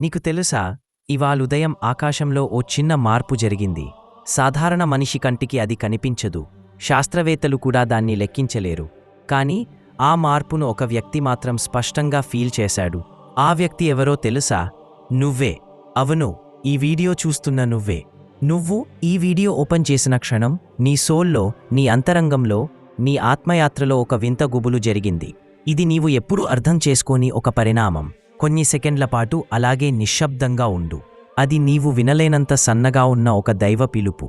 నీకు తెలుసా ఇవాళుదయం ఆకాశంలో ఓ చిన్న మార్పు జరిగింది. సాధారణ మనిషి కంటికి అది కనిపించదు. శాస్త్రవేత్తలు కూడా దాన్ని లెక్కించలేరు. కానీ ఆ మార్పును ఒక వ్యక్తి మాత్రం స్పష్టంగా ఫీల్ చేశాడు. ఆ వ్యక్తి ఎవరో తెలుసా? నువ్వే. అవును ఈ వీడియో చూస్తున్న నువ్వే. నువ్వు ఈ వీడియో ఓపెన్ చేసిన క్షణం నీ సోల్లో నీ అంతరంగంలో నీ ఆత్మయాత్రలో ఒక వింత గుబులు జరిగింది. ఇది నీవు ఎప్పుడు అర్థం చేసుకోని ఒక పరిణామం. కొన్ని సెకండ్ల పాటు అలాగే నిశ్శబ్దంగా ఉండు. అది నీవు వినలేనంత సన్నగా ఉన్న ఒక దైవ పిలుపు.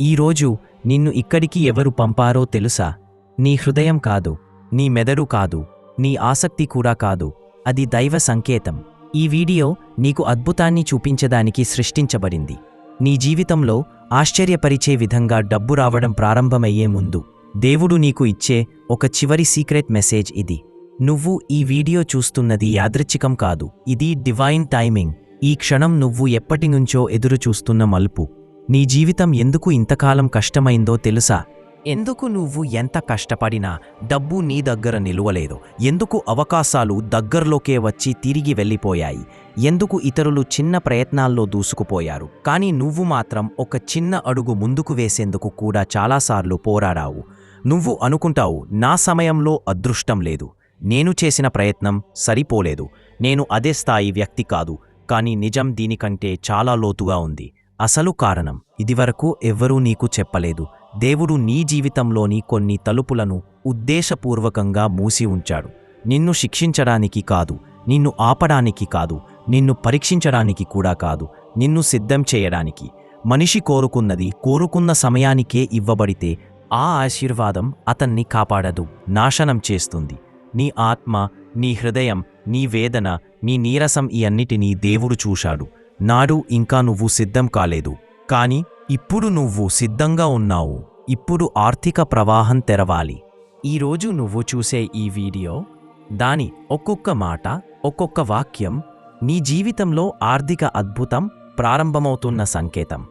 ఈరోజు నిన్ను ఇక్కడికి ఎవరు పంపారో తెలుసా? నీ హృదయం కాదు నీ మెదడు కాదు నీ ఆసక్తి కూడా కాదు. అది దైవ సంకేతం. ఈ వీడియో నీకు అద్భుతాన్ని చూపించడానికి సృష్టించబడింది. నీ జీవితంలో ఆశ్చర్యపరిచే విధంగా డబ్బు రావడం ప్రారంభమయ్యే ముందు దేవుడు నీకు ఇచ్చే ఒక చివరి సీక్రెట్ మెసేజ్ ఇది. నువ్వు ఈ వీడియో చూస్తున్నది యాదృచ్ఛికం కాదు. ఇది డివైన్ టైమింగ్ ఈ క్షణం నువ్వు ఎప్పటినుంచో ఎదురుచూస్తున్న మలుపు. నీ జీవితం ఎందుకు ఇంతకాలం కష్టమైందో తెలుసా? ఎందుకు నువ్వు ఎంత కష్టపడినా డబ్బు నీ దగ్గర నిలువలేదు. ఎందుకు అవకాశాలు దగ్గరలోకే వచ్చి తిరిగి వెళ్ళిపోయాయి? ఎందుకు ఇతరులు చిన్న ప్రయత్నాల్లో దూసుకుపోయారు? కానీ నువ్వు మాత్రం ఒక చిన్న అడుగు ముందుకు వేసేందుకు కూడా చాలాసార్లు పోరాడావు. నువ్వు అనుకుంటావు నా సమయంలో అదృష్టం లేదు. నేను చేసిన ప్రయత్నం సరిపోలేదు. నేను అదే స్థాయి వ్యక్తి కాదు. కానీ నిజం దీనికంటే చాలా లోతుగా ఉంది. అసలు కారణం? ఇదివరకు ఎవ్వరూ నీకు చెప్పలేదు. దేవుడు నీ జీవితంలోని కొన్ని తలుపులను ఉద్దేశపూర్వకంగా మూసి ఉంచాడు. నిన్ను శిక్షించడానికి కాదు. నిన్ను ఆపడానికి కాదు. నిన్ను పరీక్షించడానికి కూడా కాదు. నిన్ను సిద్ధం చేయడానికి. మనిషి కోరుకున్నది కోరుకున్న సమయానికే ఇవ్వబడితే ఆ ఆశీర్వాదం అతన్ని కాపాడదు. నాశనం చేస్తుంది. నీ ఆత్మ నీ హృదయం నీ వేదన నీ నీరసం ఈ అన్నిటినీ దేవుడు చూశాడు. నాడు ఇంకా నువ్వు సిద్ధం కాలేదు. కాని ఇప్పుడు నువ్వు సిద్ధంగా ఉన్నావు. ఇప్పుడు ఆర్థిక ప్రవాహం తెరవాలి. ఈరోజు నువ్వు చూసే ఈ వీడియో దాని ఒక్కొక్క మాట ఒక్కొక్క వాక్యం నీ జీవితంలో ఆర్థిక అద్భుతం ప్రారంభమవుతున్న సంకేతం.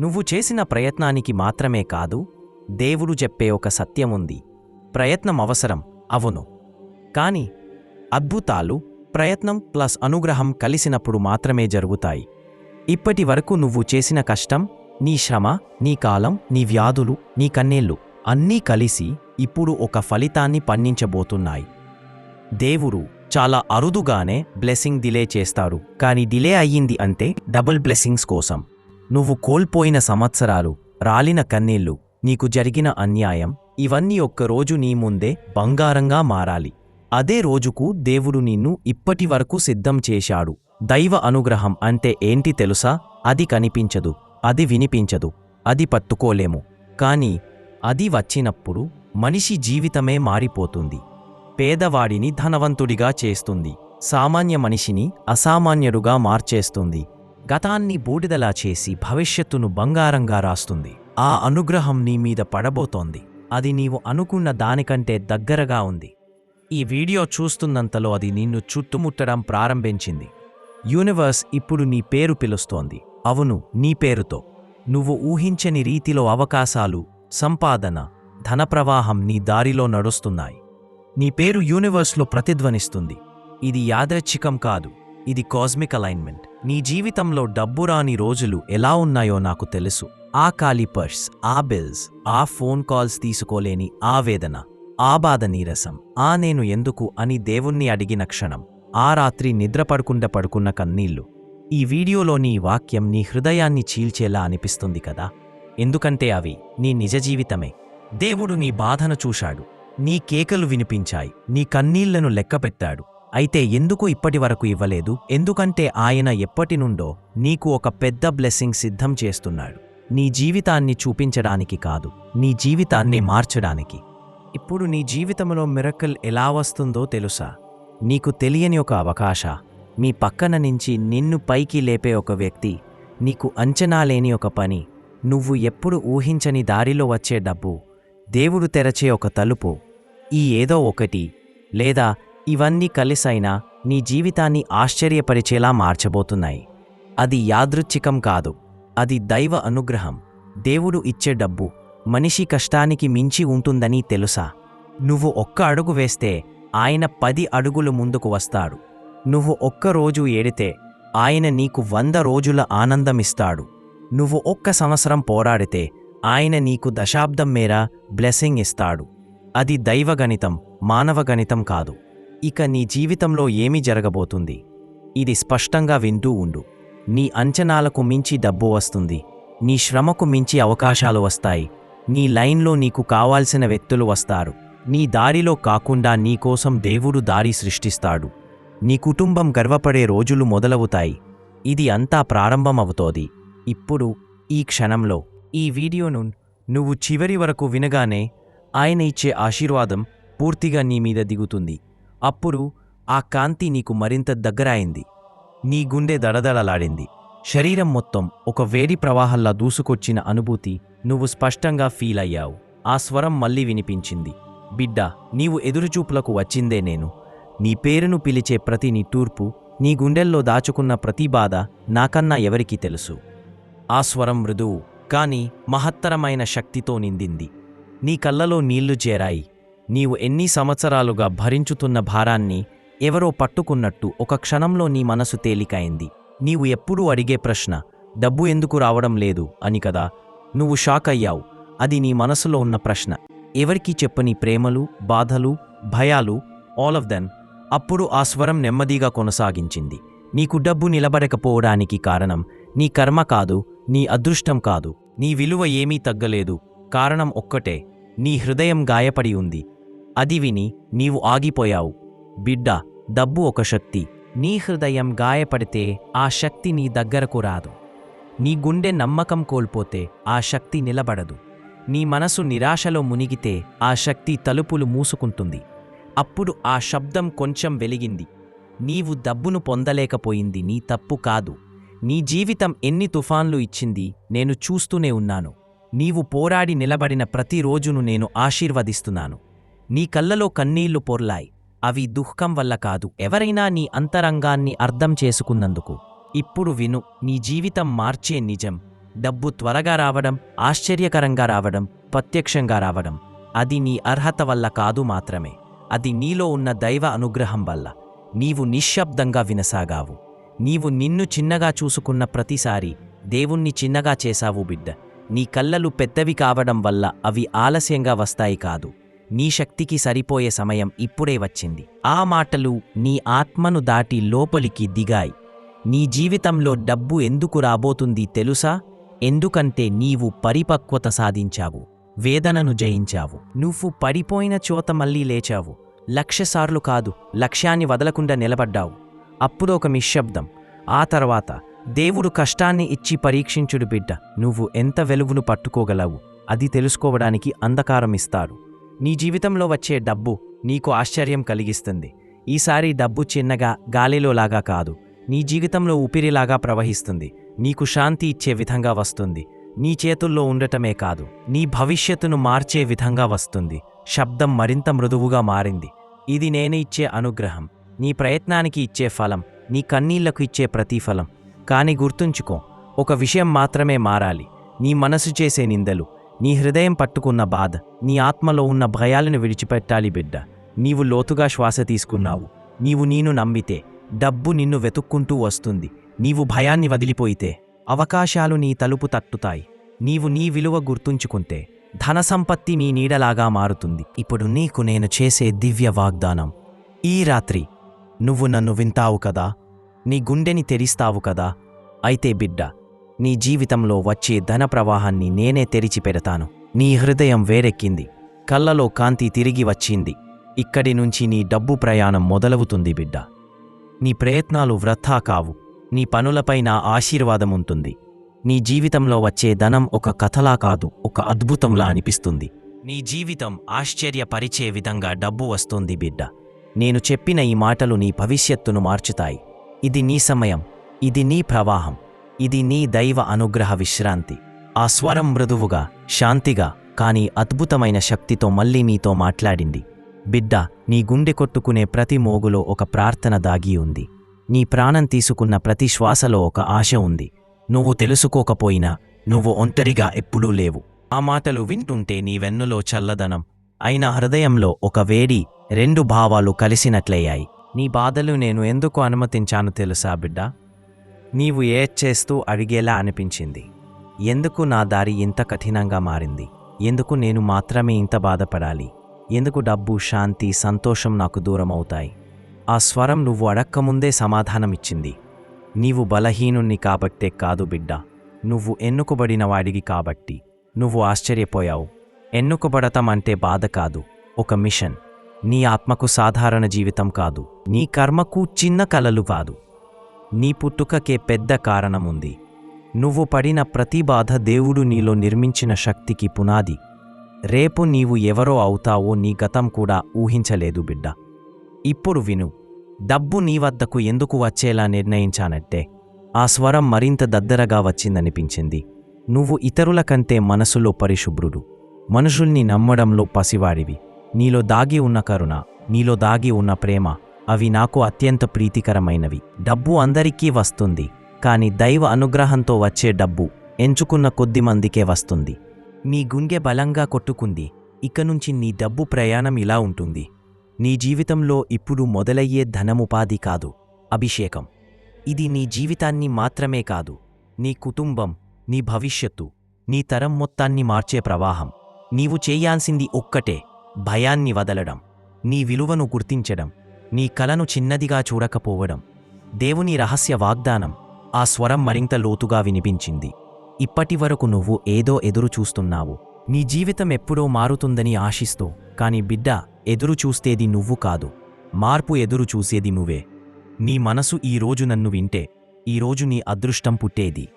నువ్వు చేసిన ప్రయత్నానికి మాత్రమే కాదు దేవుడు చెప్పే ఒక సత్యం ఉంది ప్రయత్నం అవసరం అవును. కానీ అద్భుతాలు ప్రయత్నం ప్లస్ అనుగ్రహం కలిసినప్పుడు మాత్రమే జరుగుతాయి. ఇప్పటి వరకు నువ్వు చేసిన కష్టం నీ శ్రమ నీ కాలం నీ వ్యాధులు నీ కన్నేళ్ళు అన్నీ కలిసి ఇప్పుడు ఒక ఫలితాన్ని పండించబోతున్నాయి. దేవుడు చాలా అరుదుగానే బ్లెస్సింగ్ డిలే చేస్తారు కానీ డిలే అయ్యింది అంటే డబుల్ బ్లెస్సింగ్స్ కోసం. నువ్వు కోల్పోయిన సంవత్సరాలు రాలిన కన్నీళ్ళు నీకు జరిగిన అన్యాయం ఇవన్నీ ఒక్కరోజు నీ ముందే బంగారంగా మారాలి. అదే రోజుకు దేవుడు నిన్ను ఇప్పటి వరకు సిద్ధం చేశాడు. దైవ అనుగ్రహం అంటే ఏంటి తెలుసా? అది కనిపించదు అది వినిపించదు అది పట్టుకోలేము. కాని అది వచ్చినప్పుడు మనిషి జీవితమే మారిపోతుంది. పేదవాడిని ధనవంతుడిగా చేస్తుంది. సామాన్య మనిషిని అసామాన్యుడుగా మార్చేస్తుంది. గతాన్ని బూడిదలా చేసి భవిష్యత్తును బంగారంగా రాస్తుంది. ఆ అనుగ్రహం నీ మీద పడబోతోంది. అది నీవు అనుకున్న దానికంటే దగ్గరగా ఉంది. ఈ వీడియో చూస్తున్నంతలో అది నిన్ను చుట్టుముట్టడం ప్రారంభించింది. యూనివర్స్ ఇప్పుడు నీ పేరు పిలుస్తోంది. అవును నీ పేరుతో. నువ్వు ఊహించని రీతిలో అవకాశాలు సంపాదన ధనప్రవాహం నీ దారిలో నడుస్తున్నాయి. నీ పేరు యూనివర్స్లో ప్రతిధ్వనిస్తుంది. ఇది యాదృచ్ఛికం కాదు ఇది కాస్మిక్ అలైన్మెంట్. నీ జీవితంలో డబ్బు రాని రోజులు ఎలా ఉన్నాయో నాకు తెలుసు. ఆ ఖాళీ పర్స్ ఆ బిల్స్ ఆ ఫోన్ కాల్స్ తీసుకోలేని ఆ వేదన ఆ బాధ నీరసం. ఆ నేను ఎందుకు అని దేవుణ్ణి అడిగిన క్షణం ఆ రాత్రి నిద్రపడకుండా పడుకున్న కన్నీళ్ళు. ఈ వీడియోలోని ఈ వాక్యం నీ హృదయాన్ని చీల్చేలా అనిపిస్తుంది కదా? ఎందుకంటే అవి నీ నిజ జీవితమే. దేవుడు నీ బాధను చూశాడు. నీ కేకలు వినిపించాయి. నీ కన్నీళ్ళను లెక్కపెట్టాడు. అయితే ఎందుకు ఇప్పటివరకు ఇవ్వలేదు? ఎందుకంటే ఆయన ఎప్పటి నుండో నీకు ఒక పెద్ద బ్లెస్సింగ్ సిద్ధం చేస్తున్నాడు. నీ జీవితాన్ని చూపించడానికి కాదు నీ జీవితాన్ని మార్చడానికి. ఇప్పుడు నీ జీవితంలో మిరకల్ ఎలా వస్తుందో తెలుసా? నీకు తెలియని ఒక అవకాశ. మీ పక్కన నుంచి నిన్ను పైకి లేపే ఒక వ్యక్తి నీకు అంచనా లేని ఒక పని నువ్వు ఎప్పుడు ఊహించని దారిలో వచ్చే డబ్బు దేవుడు తెరచే ఒక తలుపు ఈ ఏదో ఒకటి లేదా ఇవన్నీ కలిసైనా నీ జీవితాన్ని ఆశ్చర్యపరిచేలా మార్చబోతున్నాయి. అది యాదృచ్ఛికం కాదు అది దైవ అనుగ్రహం. దేవుడు ఇచ్చే డబ్బు మనిషి కష్టానికి మించి ఉంటుందని తెలుసా? నువ్వు ఒక్క అడుగు వేస్తే ఆయన పది అడుగులు ముందుకు వస్తాడు. నువ్వు ఒక్కరోజు ఏడితే ఆయన నీకు వంద రోజుల ఆనందమిస్తాడు. నువ్వు ఒక్క సంవత్సరం పోరాడితే ఆయన నీకు దశాబ్దం మేర బ్లెస్సింగ్ ఇస్తాడు. అది దైవగణితం మానవగణితం కాదు. ఇక నీ జీవితంలో ఏమి జరగబోతుంది? ఇది స్పష్టంగా వింటూ ఉండు. నీ అంచనాలకు మించి డబ్బు వస్తుంది. నీ శ్రమకు మించి అవకాశాలు వస్తాయి. నీ లైన్లో నీకు కావాల్సిన వ్యక్తులు వస్తారు. నీ దారిలో కాకుండా నీకోసం దేవుడు దారి సృష్టిస్తాడు. నీ కుటుంబం గర్వపడే రోజులు మొదలవుతాయి. ఇది అంతా ప్రారంభమవుతోంది. ఇప్పుడు ఈ క్షణంలో ఈ వీడియోను నువ్వు చివరి వరకు వినగానే ఆయన ఇచ్చే ఆశీర్వాదం పూర్తిగా నీ మీద దిగుతుంది. అప్పుడు ఆ కాంతి నీకు మరింత దగ్గరాయింది. నీ గుండె దడదడలాడింది. శరీరం మొత్తం ఒక వేడి ప్రవాహంలా దూసుకొచ్చిన అనుభూతి నువ్వు స్పష్టంగా ఫీల్ అయ్యావు. ఆ స్వరం మళ్ళీ వినిపించింది. బిడ్డ నీవు ఎదురుచూపులకు వచ్చిందే నేను. నీ పేరును పిలిచే ప్రతి నీ తూర్పు నీ గుండెల్లో దాచుకున్న ప్రతి బాధ నాకన్నా ఎవరికీ తెలుసు. ఆ స్వరం మృదువు కాని మహత్తరమైన శక్తితో నిందింది నీ కళ్ళలో నీళ్ళు చేరాయి. నీవు ఎన్ని సంవత్సరాలుగా భరించుతున్న భారాన్ని ఎవరో పట్టుకున్నట్టు ఒక క్షణంలో నీ మనసు తేలికైంది. నీవు ఎప్పుడూ అడిగే ప్రశ్న డబ్బు ఎందుకు రావడం లేదు అని కదా నువ్వు షాక్ అయ్యావు. అది నీ మనసులో ఉన్న ప్రశ్న. ఎవరికీ చెప్పని ప్రేమలు బాధలు భయాలు ఆల్ ఆఫ్ దెన్ అప్పుడు ఆ స్వరం నెమ్మదిగా కొనసాగించింది. నీకు డబ్బు నిలబడకపోవడానికి కారణం నీ కర్మ కాదు నీ అదృష్టం కాదు. నీ విలువ ఏమీ తగ్గలేదు. కారణం ఒక్కటే నీ హృదయం గాయపడి ఉంది. అది విని నీవు ఆగిపోయావు. బిడ్డ డబ్బు ఒక శక్తి. నీ హృదయం గాయపడితే ఆ శక్తి నీ దగ్గరకు రాదు. నీ గుండె నమ్మకం కోల్పోతే ఆ శక్తి నిలబడదు. నీ మనసు నిరాశలో మునిగితే ఆ శక్తి తలుపులు మూసుకుంటుంది. అప్పుడు ఆ శబ్దం కొంచెం వెలిగింది. నీవు డబ్బును పొందలేకపోయింది నీ తప్పు కాదు. నీ జీవితం ఎన్ని తుఫాన్లు ఇచ్చింది నేను చూస్తూనే ఉన్నాను. నీవు పోరాడి నిలబడిన ప్రతిరోజును నేను ఆశీర్వదిస్తున్నాను. నీ కళ్ళలో కన్నీళ్ళు పొర్లాయి. అవి దుఃఖం వల్ల కాదు ఎవరైనా నీ అంతరంగాన్ని అర్థం చేసుకున్నందుకు. ఇప్పుడు విను నీ జీవితం మార్చే నిజం. డబ్బు త్వరగా రావడం ఆశ్చర్యకరంగా రావడం ప్రత్యక్షంగా రావడం. అది నీ అర్హత వల్ల కాదు మాత్రమే. అది నీలో ఉన్న దైవ అనుగ్రహం వల్ల. నీవు నిశ్శబ్దంగా వినసాగావు. నీవు నిన్ను చిన్నగా చూసుకున్న ప్రతిసారి దేవుణ్ణి చిన్నగా చేశావు బిడ్డ. నీ కళ్ళలు పెద్దవి కావడం వల్ల అవి ఆలస్యంగా వస్తాయి కాదు. నీ శక్తికి సరిపోయే సమయం ఇప్పుడే వచ్చింది. ఆ మాటలు నీ ఆత్మను దాటి లోపలికి దిగాయి. నీ జీవితంలో డబ్బు ఎందుకు రాబోతుంది తెలుసా? ఎందుకంటే నీవు పరిపక్వత సాధించావు వేదనను జయించావు నువ్వు పడిపోయిన చోత మళ్ళీ లేచావు. లక్ష్యసార్లు కాదు లక్ష్యాన్ని వదలకుండా నిలబడ్డావు. అప్పుడు ఒక నిశ్శబ్దం ఆ తర్వాత దేవుడు కష్టాన్ని ఇచ్చి పరీక్షించుడు బిడ్డ నువ్వు ఎంత వెలుగును పట్టుకోగలవు అది తెలుసుకోవడానికి అంధకారం ఇస్తాడు. నీ జీవితంలో వచ్చే డబ్బు నీకు ఆశ్చర్యం కలిగిస్తుంది. ఈసారి డబ్బు చిన్నగా గాలిలోలాగా కాదు నీ జీవితంలో ఊపిరిలాగా ప్రవహిస్తుంది. నీకు శాంతి ఇచ్చే విధంగా వస్తుంది. నీ చేతుల్లో ఉండటమే కాదు నీ భవిష్యత్తును మార్చే విధంగా వస్తుంది. శబ్దం మరింత మృదువుగా మారింది. ఇది నేను ఇచ్చే అనుగ్రహం. నీ ప్రయత్నానికి ఇచ్చే ఫలం నీ కన్నీళ్ళకు ఇచ్చే ప్రతిఫలం. కాని గుర్తుంచుకో ఒక విషయం మాత్రమే మారాలి. నీ మనసు చేసే నిందలు నీ హృదయం పట్టుకున్న బాధ నీ ఆత్మలో ఉన్న భయాలను విడిచిపెట్టాలి బిడ్డ. నీవు లోతుగా శ్వాస తీసుకున్నావు. నీవు నేను నమ్మితే డబ్బు నిన్ను వెతుక్కుంటూ వస్తుంది. నీవు భయాన్ని వదిలిపోయితే అవకాశాలు నీ తలుపు తట్టుతాయి. నీవు నీ విలువ గుర్తుంచుకుంటే ధన సంపత్తి నీ నీడలాగా మారుతుంది. ఇప్పుడు నీకు నేను చేసే దివ్య వాగ్దానం ఈ రాత్రి నువ్వు నన్ను వింటావు కదా? నీ గుండెని తెరిస్తావు కదా? అయితే బిడ్డ నీ జీవితంలో వచ్చే ధన ప్రవాహాన్ని నేనే తెరిచి పెడతాను నీ హృదయం వేరెక్కింది. కళ్ళలో కాంతి తిరిగి వచ్చింది. ఇక్కడి నుంచి నీ డబ్బు ప్రయాణం మొదలవుతుంది బిడ్డ. నీ ప్రయత్నాలు వృథా కావు. నీ పనులపై నా ఆశీర్వాదం ఉంటుంది నీ జీవితంలో వచ్చే ధనం ఒక కథలా కాదు ఒక అద్భుతంలా అనిపిస్తుంది. నీ జీవితం ఆశ్చర్యపరిచే విధంగా డబ్బు వస్తుంది బిడ్డ. నేను చెప్పిన ఈ మాటలు నీ భవిష్యత్తును మార్చుతాయి. ఇది నీ సమయం ఇది నీ ప్రవాహం ఇది నీ దైవ అనుగ్రహ విశ్రాంతి. ఆ స్వరం మృదువుగా శాంతిగా కానీ అద్భుతమైన శక్తితో మళ్ళీ నీతో మాట్లాడింది. బిడ్డ నీ గుండె కొట్టుకునే ప్రతి మోగులో ఒక ప్రార్థన దాగి ఉంది. నీ ప్రాణం తీసుకున్న ప్రతి శ్వాసలో ఒక ఆశ ఉంది. నువ్వు తెలుసుకోకపోయినా నువ్వు ఒంటరిగా ఎప్పుడూ లేవు. ఆ మాటలు వింటుంటే నీ వెన్నులో చల్లదనం. అయిన హృదయంలో ఒక వేడి రెండు భావాలు కలిసినట్లయ్యాయి. నీ బాధలు నేను ఎందుకు అనుమతించాను తెలుసా బిడ్డ? నీవు ఏ చేస్తూ అడిగేలా అనిపించింది. ఎందుకు నా దారి ఇంత కఠినంగా మారింది? ఎందుకు నేను మాత్రమే ఇంత బాధపడాలి? ఎందుకు డబ్బు శాంతి సంతోషం నాకు దూరం అవుతాయి ఆ స్వరం నువ్వు అడక్కముందే సమాధానమిచ్చింది. నీవు బలహీనుణ్ణి కాబట్టే కాదు బిడ్డ. నువ్వు ఎన్నుకబడిన వాడివి కాబట్టి నువ్వు ఆశ్చర్యపోయావు. ఎన్నుకబడటం అంటే బాధ కాదు ఒక మిషన్. నీ ఆత్మకు సాధారణ జీవితం కాదు. నీ కర్మకు చిన్న కలలు కాదు. నీ పుట్టుకకే పెద్ద కారణముంది. నువ్వు పడిన ప్రతి బాధ దేవుడు నీలో నిర్మించిన శక్తికి పునాది. రేపు నీవు ఎవరో అవుతావో నీ గతం కూడా ఊహించలేదు బిడ్డ. ఇప్పుడు విను డబ్బు నీ వద్దకు ఎందుకు వచ్చేలా నిర్ణయించానంటే ఆ స్వరం మరింత దద్దరగా వచ్చిందనిపించింది. నువ్వు ఇతరుల కంటే మనసులో పరిశుభ్రుడు. మనుషుల్ని నమ్మడంలో పసివాడివి. నీలో దాగి ఉన్న కరుణ నీలో దాగి ఉన్న ప్రేమ అవి నాకు అత్యంత ప్రీతికరమైనవి. డబ్బు అందరికీ వస్తుంది కాని దైవ అనుగ్రహంతో వచ్చే డబ్బు ఎంచుకున్న కొద్ది మందికే వస్తుంది. నీ గుండె బలంగా కొట్టుకుంది. ఇక నుంచి నీ డబ్బు ప్రయాణం ఇలా ఉంటుంది. నీ జీవితంలో ఇప్పుడు మొదలయ్యే ధనముపాధి కాదు. అభిషేకం. ఇది నీ జీవితాన్ని మాత్రమే కాదు. నీ కుటుంబం నీ భవిష్యత్తు నీ తరం మొత్తాన్ని మార్చే ప్రవాహం. నీవు చేయాల్సింది ఒక్కటే భయాన్ని వదలడం. నీ విలువను గుర్తించడం. నీ కలను చిన్నదిగా చూడకపోవడం. దేవుని రహస్య వాగ్దానం ఆ స్వరం మరింత లోతుగా వినిపించింది. ఇప్పటివరకు నువ్వు ఏదో ఎదురు చూస్తున్నావు. నీ జీవితం ఎప్పుడో మారుతుందని ఆశిస్తూ కాని బిడ్డ ఎదురు చూస్తేది నువ్వు కాదు. మార్పు ఎదురు చూసేది నువ్వే. నీ మనసు ఈరోజు నన్ను వింటే ఈరోజు నీ అదృష్టం పుట్టేది.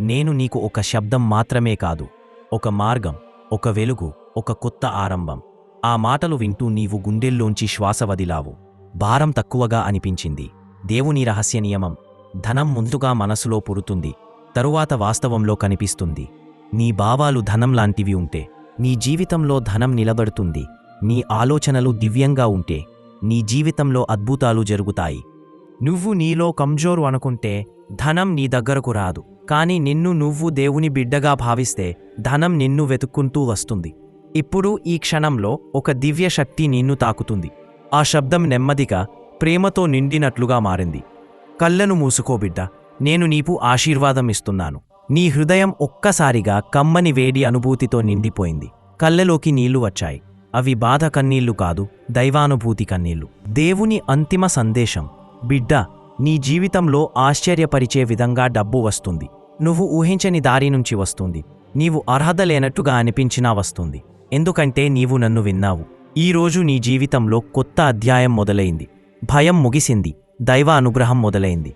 నేను నీకు ఒక శబ్దం మాత్రమే కాదు ఒక మార్గం ఒక వెలుగు ఒక కొత్త ఆరంభం. ఆ మాటలు వింటూ నీవు గుండెల్లోంచి శ్వాస వదిలావు. భారం తక్కువగా అనిపించింది. దేవుని రహస్య నియమం ధనం ముందుగా మనసులో పుడుతుంది తరువాత వాస్తవంలో కనిపిస్తుంది. నీ భావాలు ధనం లాంటివి ఉంటే నీ జీవితంలో ధనం నిలబడుతుంది నీ ఆలోచనలు దివ్యంగా ఉంటే నీ జీవితంలో అద్భుతాలు జరుగుతాయి. నువ్వు నీలో కంజోరు అనుకుంటే ధనం నీ దగ్గరకు రాదు. కాని నిన్ను నువ్వు దేవుని బిడ్డగా భావిస్తే ధనం నిన్ను వెతుక్కుంటూ వస్తుంది. ఇప్పుడు ఈ క్షణంలో ఒక దివ్య శక్తి నిన్ను తాకుతుంది. ఆ శబ్దం నెమ్మదిగా ప్రేమతో నిండినట్లుగా మారింది. కళ్ళను మూసుకో బిడ్డ. నేను నీకు ఆశీర్వాదం ఇస్తున్నాను. నీ హృదయం ఒక్కసారిగా కమ్మని వేడి అనుభూతితో నిండిపోయింది. కళ్ళలోకి నీళ్ళు వచ్చాయి. అవి బాధ కన్నీళ్ళు కాదు దైవానుభూతి కన్నీళ్ళు. దేవుని అంతిమ సందేశం బిడ్డ నీ జీవితంలో ఆశ్చర్యపరిచే విధంగా డబ్బు వస్తుంది. నువ్వు ఊహించని దారి నుంచి వస్తుంది. నీవు అర్హత లేనట్టుగా అనిపించినా వస్తుంది. ఎందుకంటే నీవు నన్ను విన్నావు. ఈరోజు నీ జీవితంలో కొత్త అధ్యాయం మొదలైంది. భయం ముగిసింది. దైవ అనుగ్రహం మొదలైంది.